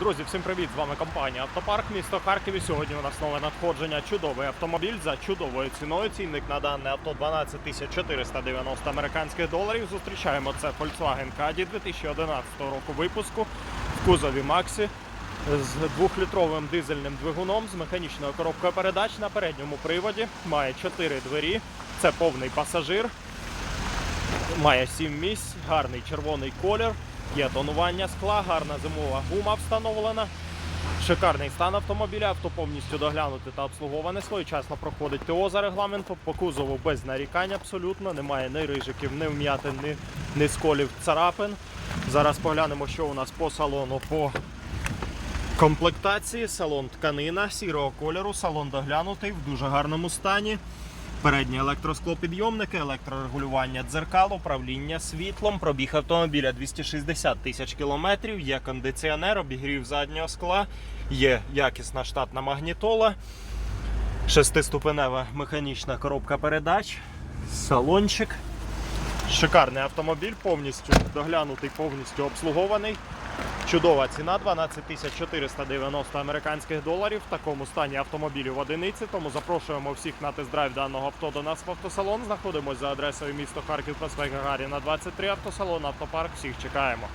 Друзі, всім привіт! З вами компанія Автопарк, місто Харків. І Сьогодні у нас нове надходження. Чудовий автомобіль за чудовою ціною. Цінник на дане авто 12 490 американських доларів. Зустрічаємо це Volkswagen Caddy 2011 року випуску в кузові Maxi з двохлітровим дизельним двигуном з механічною коробкою передач на передньому приводі. Має 4 двері. Це повний пасажир. Має 7 місць, гарний червоний колір, є тонування скла, гарна зимова гума встановлена. Шикарний стан автомобіля, авто повністю доглянути та обслуговане. Своєчасно проходить ТО за регламентом. По кузову без нарікань абсолютно. Немає ні рижиків, ні вм'ятин, ні, ні сколів царапин. Зараз поглянемо, що у нас по салону по комплектації. Салон тканина сірого кольору, салон доглянутий в дуже гарному стані. Передні електросклопідйомники, електрорегулювання дзеркал, управління світлом, пробіг автомобіля 260 тисяч кілометрів, є кондиціонер, обігрів заднього скла, є якісна штатна магнітола, шестиступенева механічна коробка передач, салончик. Шикарний автомобіль, повністю доглянутий, повністю обслугований. Чудова ціна 12 тисяч 490 американських доларів. В такому стані автомобілів в одиниці. Тому запрошуємо всіх на тест-драйв даного авто до нас в автосалон. Знаходимося за адресою місто Харків, проспект Гагаріна 23 автосалон, автопарк. Всіх чекаємо.